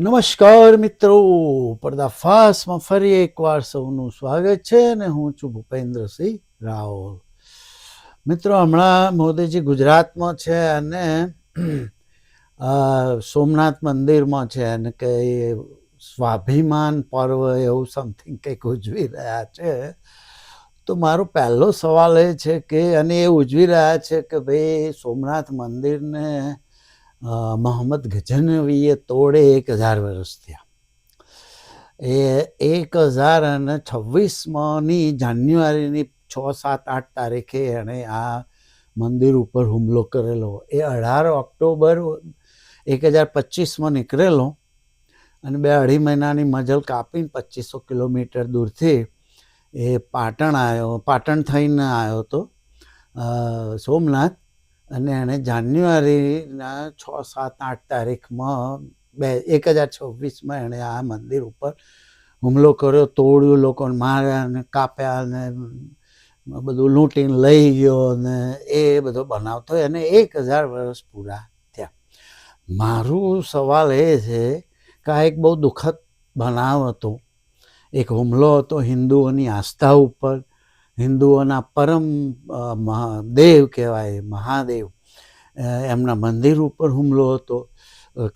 નમસ્કાર મિત્રો પર્દાફાસમાં ફરી એકવાર સૌનું સ્વાગત છે અને હું છું ભૂપેન્દ્રસિંહ રાવલ. મિત્રો, હમણાં મોદીજી ગુજરાતમાં છે અને સોમનાથ મંદિરમાં છે અને કે સ્વાભિમાન પર્વ એવું સમથિંગ કંઈક ઉજવી રહ્યા છે. તો મારો પહેલો સવાલ એ છે કે, અને એ ઉજવી રહ્યા છે કે ભાઈ સોમનાથ મંદિરને મોહમ્મદ ગજનવીએ તોડે એક હજાર વર્ષ થયા. એ એક હજાર અને છવ્વીસમાંની જાન્યુઆરીની છ, સાત, આઠ તારીખે એણે આ મંદિર ઉપર હુમલો કરેલો. એ અઢાર ઓક્ટોબર એક હજાર પચીસમાં નીકળેલો અને બે અઢી મહિનાની મજલ કાપીને પચીસો કિલોમીટર દૂરથી એ પાટણ આવ્યો પાટણ થઈને આવ્યો હતો સોમનાથ અને એણે જાન્યુઆરીના છ, સાત, આઠ તારીખમાં બે, એક હજાર છવ્વીસમાં એણે આ મંદિર ઉપર હુમલો કર્યો, તોડ્યું, લોકોને માર્યા અને કાપ્યા અને બધું લૂંટીને લઈ ગયો અને એ બધો બનાવતો એને એક હજાર વર્ષ પૂરા થયા. મારું સવાલ એ છે કે આ એક બહુ દુઃખદ બનાવ હતો. એક હુમલો હતો હિન્દુઓની આસ્થા ઉપર. હિન્દુઓના પરમ મહાદેવ દેવ કહેવાય, મહાદેવ. એમના મંદિર ઉપર હુમલો હતો.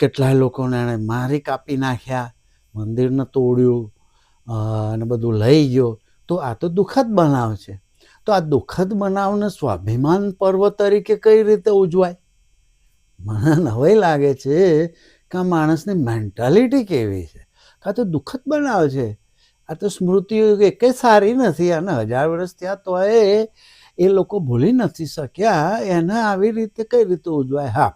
કેટલાય લોકોને એણે મારી કાપી નાખ્યા, મંદિરને તોડ્યું અને બધું લઈ ગયો. તો આ તો દુઃખદ બનાવ છે. તો આ દુઃખદ બનાવને સ્વાભિમાન પર્વ તરીકે કઈ રીતે ઉજવાય? મને નવાઈ લાગે છે કે આ માણસની મેન્ટાલિટી કેવી છે? કાં તો દુઃખદ બનાવ છે? આ તો સ્મૃતિઓ એકે સારી નથી, અને હજાર વર્ષ ત્યાં તો એ એ લોકો ભૂલી નથી શક્યા, એને આવી રીતે કઈ રીતે ઉજવાય? હા.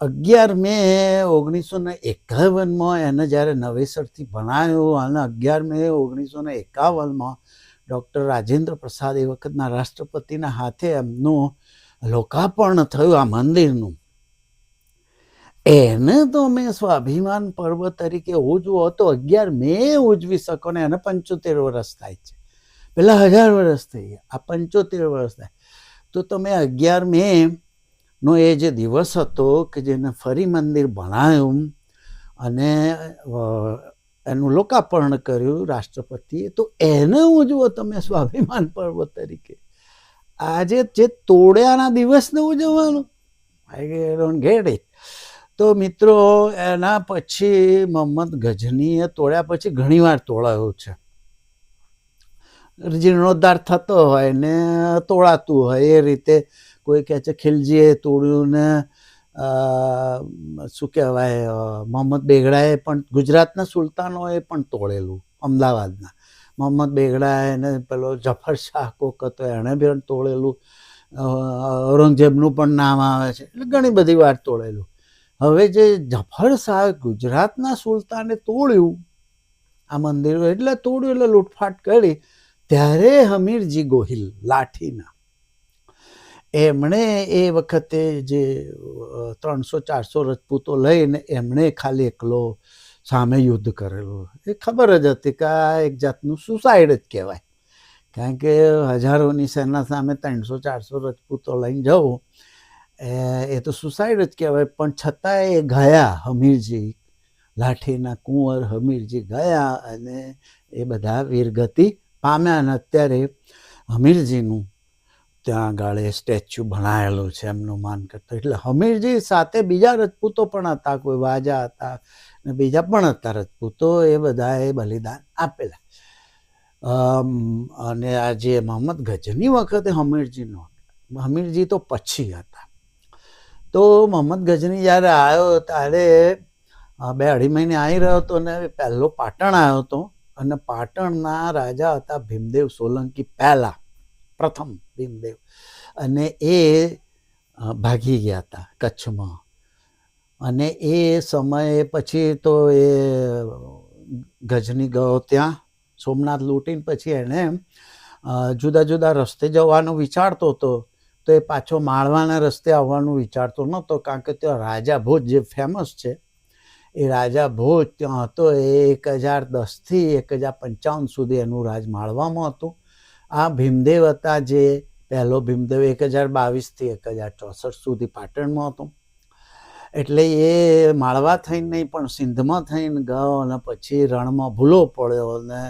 અગિયાર મે ઓગણીસો ને એકાવનમાં એને જ્યારે નવેસરથી ભણાયો, અને અગિયાર મે ઓગણીસો ને એકાવનમાં ડૉક્ટર રાજેન્દ્ર પ્રસાદ એ વખતના રાષ્ટ્રપતિના હાથે એમનું લોકાર્પણ થયું આ મંદિરનું. એને તો મેં સ્વાભિમાન પર્વ તરીકે ઉજવો તો અગિયાર મે ઉજવી શકો ને એને પંચોતેર વર્ષ થાય છે. પેલા હજાર વર્ષ થઈ ગયા. આ પંચોતેર વર્ષ થાય. તો તમે અગિયાર મે નો એ જે દિવસ હતો કે જેને ફરી મંદિર બનાવ્યું અને એનું લોકાર્પણ કર્યું રાષ્ટ્રપતિએ, તો એને ઉજવો તમે સ્વાભિમાન પર્વ તરીકે. આજે જે તોડ્યાના દિવસને ઉજવવાનું. આઈ ડોન્ટ ગેટ ઇટ તો મિત્રો, એના પછી મોહમ્મદ ગઝનીએ તોડ્યા પછી ઘણીવાર તોડાયું છે. જીર્ણોદ્ધાર થતો હોય ને તોડાતું હોય, એ રીતે કોઈ કહે છે, ખિલજીએ તોડ્યું ને શું કહેવાય મોહમ્મદ બેગડાએ પણ ગુજરાતના સુલતાનોએ પણ તોડેલું, અમદાવાદના. મોહમ્મદ બેગડાએ ને પેલો જફર શાહ કોક હતો, એણે પણ તોડેલું ઔરંગઝેબનું પણ નામ આવે છે, એટલે ઘણી બધી વાર તોડેલું. હવે જે જફર શાહ ગુજરાતના સુલતાને તોડ્યું, આ મંદિર એટલે તોડ્યું એટલે લૂંટફાટ કરી, ત્યારે હમીરજી ગોહિલ લાઠીના. એમણે એ વખતે જે ત્રણસો ચારસો રજપૂતો લઈને એમણે ખાલી એકલો સામે યુદ્ધ કરેલું. એ ખબર જ હતી કે આ એક જાતનું સુસાઇડ જ કહેવાય. કારણ કે હજારોની સેના સામે ત્રણસો ચારસો રજપૂતો લઈને જવું એ તો સુસાઇડ જ કહેવાય, પણ છતાંય એ ગયા હમીરજી, લાઠીના કુંવર હમીરજી ગયા અને એ બધા વીરગતિ પામ્યા અને અત્યારે હમીરજીનું ત્યાં આગળ સ્ટેચ્યુ ભણાયેલું છે, એમનું માન કરતો. એટલે હમીરજી સાથે બીજા રજપૂતો પણ હતા, કોઈ વાજા હતા ને બીજા પણ હતા રજપૂતો, એ બધાએ બલિદાન આપેલા. અને આ જે મોહમ્મદ ગજની વખતે હમીરજીનો હમીરજી તો પછી હતા. તો મોહમ્મદ ગજની જ્યારે આવ્યો ત્યારે બે અઢી મહિને આવી રહ્યો હતો ને, પહેલો પાટણ આવ્યો હતો. અને પાટણના રાજા હતા ભીમદેવ સોલંકી પહેલા, પ્રથમ ભીમદેવ. અને એ ભાગી ગયા હતા કચ્છમાં. અને એ સમયે પછી તો એ ગજની ગયો ત્યાં. સોમનાથ લૂંટીને પછી એણે જુદા જુદા રસ્તે જવાનું વિચારતો હતો. તો એ પાછો માળવાના રસ્તે આવવાનું વિચારતો નહોતો, કારણ કે ત્યાં રાજા ભોજ જે ફેમસ છે, એ રાજા ભોજ ત્યાં હતો એ એક હજાર દસથી એક હજાર પંચાવન સુધી એનું રાજ માળવામાં હતું. આ ભીમદેવ હતા જે, પહેલો ભીમદેવ એક હજાર બાવીસથી એક હજાર ચોસઠ સુધી પાટણમાં હતો. એટલે એ માળવા થઈને નહીં, પણ સિંધમાં થઈને ગયો અને પછી રણમાં ભૂલો પડ્યો અને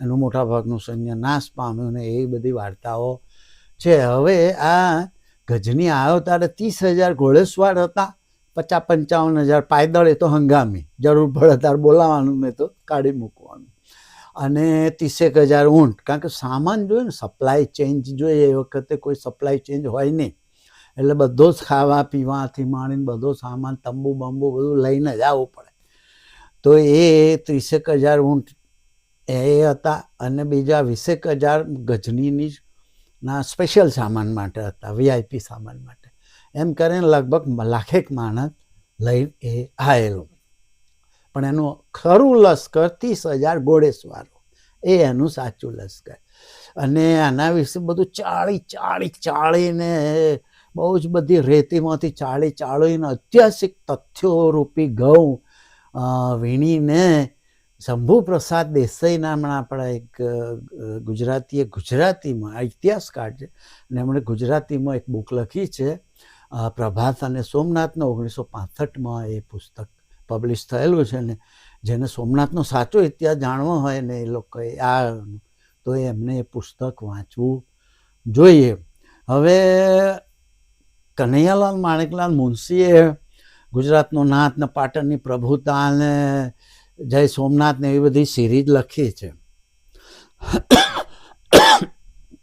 એનું મોટાભાગનું સૈન્ય નાશ પામ્યું ને એ બધી વાર્તાઓ છે, હવે આ ગજની આવ્યો ત્યારે ત્રીસ હજાર ઘોડેસવાર હતા, પચાસ પંચાવન હજાર પાયદળ એ તો હંગામી. જરૂર પડે ત્યારે બોલાવવાનું, મેં તો કાઢી મૂકવાનું. અને ત્રીસેક હજાર ઊંટ, કારણ કે સામાન જોઈએ ને સપ્લાય ચેન્જ જોઈએ, એ વખતે કોઈ સપ્લાય ચેન્જ હોય નહીં. એટલે બધો જ ખાવા પીવાથી માંડીને બધો સામાન, તંબુ બંબુ બધું લઈને જ આવવું પડે. તો એ ત્રીસેક હજાર ઊંટ એ હતા, અને બીજા વીસેક હજાર ગજનીની ના સ્પેશિયલ સામાન માટે હતા વીઆઈપી સામાન માટે. એમ કરીને લગભગ લાખેક માણસ લઈ એ આવેલું પણ એનું ખરું લશ્કર ત્રીસ હજાર ઘોડેસવારો એ એનું સાચું લશ્કર. અને આના વિશે બધું ચાળી ચાળી, ચાળીને બહુ જ બધી રેતીમાંથી ચાળી, ચાળીને ઐતિહાસિક તથ્યો રૂપી ઘઉં વીણીને શંભુ પ્રસાદ દેસાઈ નામના આપણા એક ગુજરાતીએ ગુજરાતીમાં આ ઇતિહાસકાર છે અને એમણે ગુજરાતીમાં એક બુક લખી છે પ્રભાસ અને સોમનાથનો ઓગણીસો પાસઠમાં એ પુસ્તક પબ્લિશ થયેલું છે ને જેને સોમનાથનો સાચો ઇતિહાસ જાણવો હોય ને એ લોકોએ આ તો એમને એ પુસ્તક વાંચવું જોઈએ. હવે કનૈયાલાલ માણેકલાલ મુનશીએ ગુજરાતનો નાથ ને પાટણની પ્રભુતા ને જય સોમનાથ ને એવી બધી સિરીઝ લખી છે.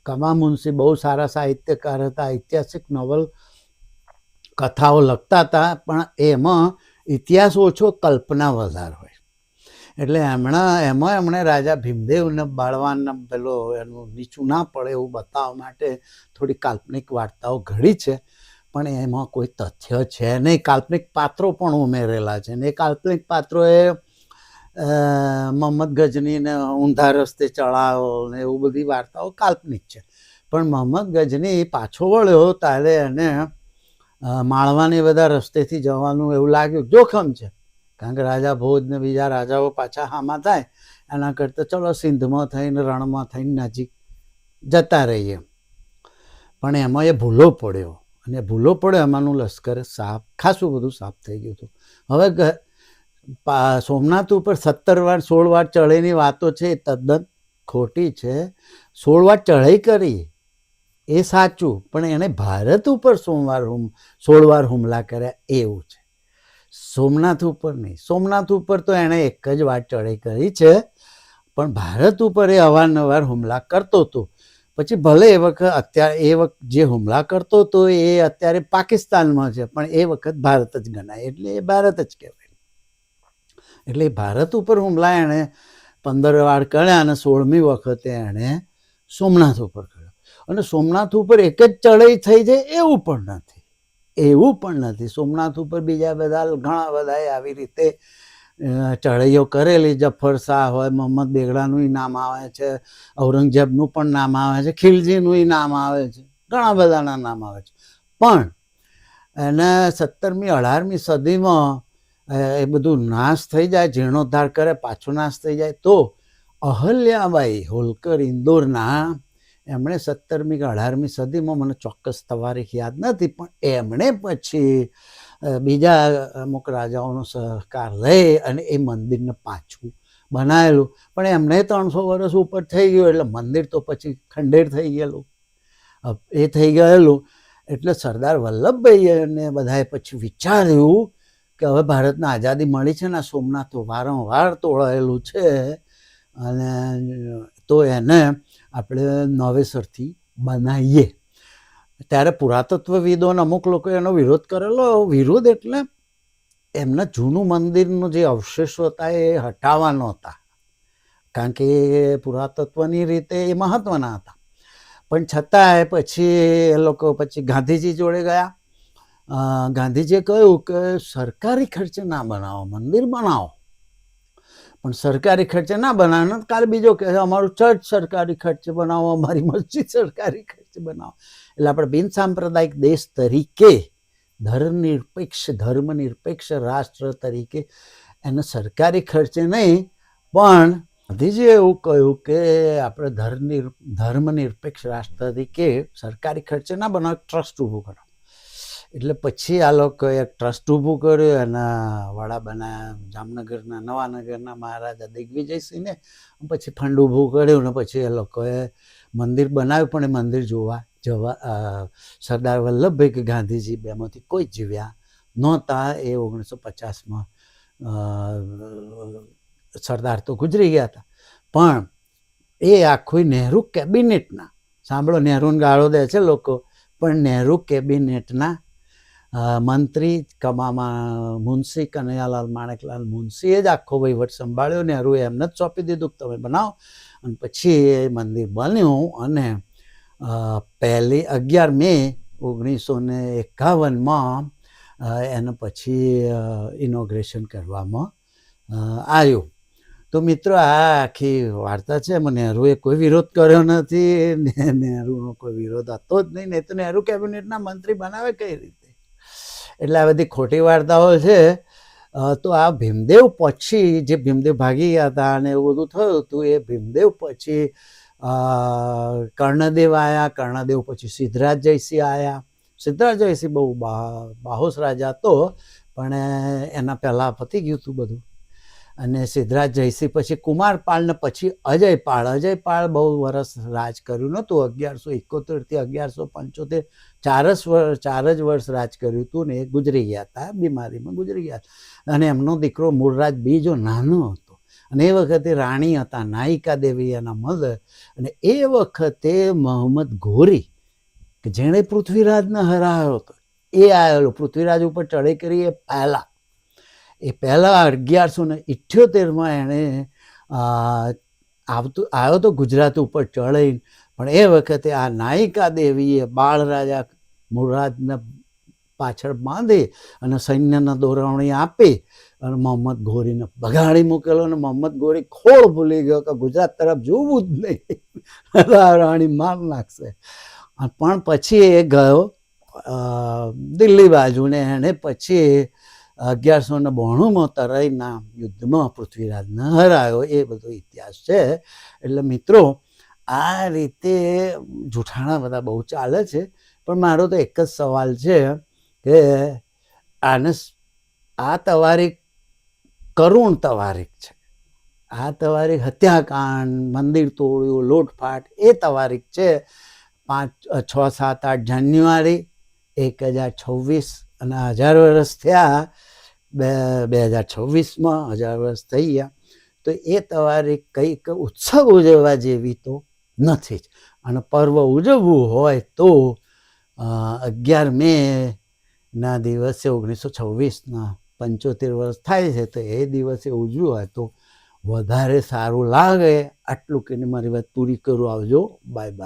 કમા મુનશી બહુ સારા સાહિત્યકાર હતા, ઐતિહાસિક નોવલ કથાઓ લખતા હતા, પણ એમાં ઇતિહાસ ઓછો, કલ્પના વધારે હોય. એટલે હમણાં એમાં એમણે રાજા ભીમદેવને બાળવાનને પેલો એનું નીચું ના પડે એવું બતાવવા માટે થોડી કાલ્પનિક વાર્તાઓ ઘડી છે, પણ એમાં કોઈ તથ્ય છે નહીં. કાલ્પનિક પાત્રો પણ ઉમેરેલા છે ને. એ કાલ્પનિક પાત્રોએ મોહમ્મદ ગજનીને ઊંધા રસ્તે ચડાવો ને એવું બધી વાર્તાઓ કાલ્પનિક છે. પણ મોહમ્મદ ગજની પાછો વળ્યો ત્યારે એને માળવાને બધા રસ્તેથી જવાનું એવું લાગ્યું. જોખમ છે. કારણ કે રાજા ભોજ ને બીજા રાજાઓ પાછા હામાં થાય. એના કરતાં ચલો સિંધમાં થઈને, રણમાં થઈને નજીક જતા રહીએ. પણ એમાં એ ભૂલો પડ્યો. અને ભૂલો પડ્યો એમાંનું લશ્કર સાફ ખાસું બધું સાફ થઈ ગયું હતું. હવે સોમનાથ ઉપર સત્તર વાર, સોળ વાર ચઢેની વાતો છે, એ તદ્દન ખોટી છે. સોળ વાર ચઢાઈ કરી, એ સાચું, પણ એણે ભારત ઉપર સોમવાર હુમ, સોળ વાર હુમલા કર્યા, એવું છે. સોમનાથ ઉપર નહીં. સોમનાથ ઉપર તો એણે એક જ વાર ચઢાઈ કરી છે, પણ ભારત ઉપર એ અવારનવાર હુમલા કરતો હતો. પછી ભલે એ વખત અત્યારે, એ વખત જે હુમલા કરતો હતો, એ અત્યારે પાકિસ્તાનમાં છે, પણ એ વખત ભારત જ ગણાય, એટલે એ ભારત જ કહેવાય. એટલે ભારત ઉપર હુમલા એણે પંદર વાર કર્યા અને સોળમી વખતે એણે સોમનાથ ઉપર કર્યો. અને સોમનાથ ઉપર એક જ ચઢાઈ થઈ જાય એવું પણ નથી. એવું પણ નથી. સોમનાથ ઉપર બીજા બધા ઘણા બધાએ આવી રીતે ચઢાઈઓ કરેલી. જફર શાહ હોય, મોહમ્મદ બેગડાનું નામ આવે છે, ઔરંગઝેબનું પણ નામ આવે છે, ખિલજીનું નામ આવે છે, ઘણા બધાના નામ આવે છે. પણ એને સત્તરમી અઢારમી સદીમાં એ બધું નાશ થઈ જાય, જીર્ણોદ્ધાર કરે, પાછો નાશ થઈ જાય. તો અહલ્યાબાઈ હોલકર ઇન્દોરના એમણે સત્તરમી કે અઢારમી સદીમાં, મને ચોક્કસ તવારીખ યાદ નથી, પણ એમણે પછી બીજા અમુક રાજાઓનો સહકાર લઈ અને એ મંદિરને પાછું બનાવેલું. પણ એમને ત્રણસો વર્ષ ઉપર થઈ ગયું, એટલે મંદિર તો પછી ખંડેર થઈ ગયેલું. એ થઈ ગયેલું. એટલે સરદાર વલ્લભભાઈ અને બધાએ પછી વિચાર્યું કે હવે ભારતને આઝાદી મળી છે ને સોમનાથ તો વારંવાર તોળાયેલું છે અને તો એને આપણે નવેસરથી બનાવીએ. ત્યારે પુરાતત્વવિદોને અમુક લોકો એનો વિરોધ કરેલો. વિરોધ એટલે એમના જૂનું મંદિરનું જે અવશેષો હતા એ હટાવવાનો હતા કારણ કે પુરાતત્વની રીતે એ મહત્વના હતા. પણ છતાંય પછી એ લોકો પછી ગાંધીજી જોડે ગયા. ગાંધીજીએ કહ્યું કે સરકારી ખર્ચે ના બનાવો, મંદિર બનાવો. પણ સરકારી ખર્ચે ના બનાવો કાલે બીજો કે અમારું ચર્ચ સરકારી ખર્ચે બનાવો, અમારી મસ્જિદ સરકારી ખર્ચે બનાવો. એટલે આપણે બિન સાંપ્રદાયિક દેશ તરીકે, ધર્મનિરપેક્ષ ધર્મનિરપેક્ષ રાષ્ટ્ર તરીકે એને સરકારી ખર્ચે નહીં, પણ ગાંધીજીએ એવું કહ્યું કે આપણે ધર્મ ધર્મનિરપેક્ષ રાષ્ટ્ર તરીકે સરકારી ખર્ચે ના બનાવો ટ્રસ્ટ ઊભું કરો. એટલે પછી આ લોકોએ એક ટ્રસ્ટ ઊભું કર્યું, એના વડા બનાવ્યા જામનગરના, નવાનગરના મહારાજા દિગ્વિજયસિંહને પછી ફંડ ઊભું કર્યું ને પછી એ લોકોએ મંદિર બનાવ્યું, પણ એ મંદિર જોવા જવા સરદાર વલ્લભભાઈ કે ગાંધીજી બેમાંથી કોઈ જીવ્યા નહોતા. એ ઓગણીસો પચાસમાં સરદાર તો ગુજરી ગયા હતા. પણ એ આખું નહેરુ કેબિનેટના, સાંભળો, નહેરુને ગાળો દે છે લોકો, પણ નહેરુ કેબિનેટના મંત્રી કમામાં મુનશી કનૈયાલાલ માણેકલાલ મુનશીએ જ આખો વહીવટ સંભાળ્યો નહેરુએ એમને જ સોંપી દીધું કે તમે બનાવો. અને પછી એ મંદિર બન્યું અને પહેલી અગિયાર મે ઓગણીસો ને એકાવનમાં એને પછી ઇનોગ્રેશન કરવામાં આવ્યું. તો મિત્રો આ આખી વાર્તા છે એમાં નહેરુએ કોઈ વિરોધ કર્યો નથી, ને નહેરુનો કોઈ વિરોધ હતો જ નહીં નહીં તો નહેરુ કેબિનેટના મંત્રી બનાવે કઈ રીતે? એટલે આ બધી ખોટી વાર્તાઓ છે. તો આ ભીમદેવ પછી જે ભીમદેવ ભાગી ગયા હતા અને એવું બધું થયું હતું, એ ભીમદેવ પછી કર્ણદેવ આવ્યા કર્ણદેવ પછી સિદ્ધરાજ જયસિંહ આવ્યા સિદ્ધરાજ જયસિંહ બહુ બાહુસ રાજા હતો, પણ એના પહેલાં પતી ગયું હતું બધું. અને સિદ્ધરાજ જયસિંહ પછી કુમારપાળને પછી અજયપાળ અજયપાળ બહુ વર્ષ રાજ કર્યું નહોતું. અગિયારસો એકોતેરથી અગિયારસો પંચોતેર ચાર જ વર્ષ ચાર જ વર્ષ રાજ કર્યું હતું ને એ ગુજરી ગયા હતા, બીમારીમાં ગુજરી ગયા અને એમનો દીકરો મૂળરાજ બીજો નાનો હતો. અને એ વખતે રાણી હતા, નાયિકા દેવી એના મધર અને એ વખતે મોહમ્મદ ઘોરી કે જેણે પૃથ્વીરાજને હરાવ્યો હતો. એ આવેલો. પૃથ્વીરાજ ઉપર ચઢાઈ કરી એ પહેલાં એ પહેલાં અગિયારસો ને ઇઠ્યોતેરમાં એણે આવતું, આવ્યો તો ગુજરાત ઉપર ચડાઈને પણ એ વખતે આ નાયિકા દેવીએ બાળ રાજા મુરાદને પાછળ બાંધી અને સૈન્યના દોરવણી આપી અને મોહમ્મદ ઘોરીને બગાડી મૂકેલો અને મોહમ્મદ ઘોરી ખોળ ભૂલી ગયો કે ગુજરાત તરફ જોવું જ નહીં. રાણી માર નાખશે. પણ પછી એ ગયો દિલ્હી બાજુને. એણે પછી અગિયારસો ને બોણુંમાં તરાઈના યુદ્ધમાં પૃથ્વીરાજને હરાયો એ બધો ઇતિહાસ છે. એટલે મિત્રો, આ રીતે જૂઠાણા બધા બહુ ચાલે છે. પણ મારો તો એક જ સવાલ છે કે આને આ તવારીખ કરુણ તવારીખ છે. આ તવારીખ હત્યાકાંડ, મંદિર તોડ્યું, લૂંટફાટ, એ તવારીખ છે. પાંચ, છ, સાત, આઠ જાન્યુઆરી, એક હજાર છવ્વીસ અને હજાર વર્ષ થયા બે બે હજાર છવ્વીસમાં હજાર વર્ષ થઈ ગયા. તો એ તવારીખ કંઈક ઉત્સવ ઉજવવા જેવી તો નથી જ. અને પર્વ ઉજવવું હોય તો અગિયાર મે ના દિવસે ઓગણીસો છવ્વીસના પંચોતેર વર્ષ થાય છે, તો એ દિવસે ઉજવ્યું હોય તો વધારે સારું લાગે. આટલું કહીને મારી વાત પૂરી કરું. આવજો. Bye bye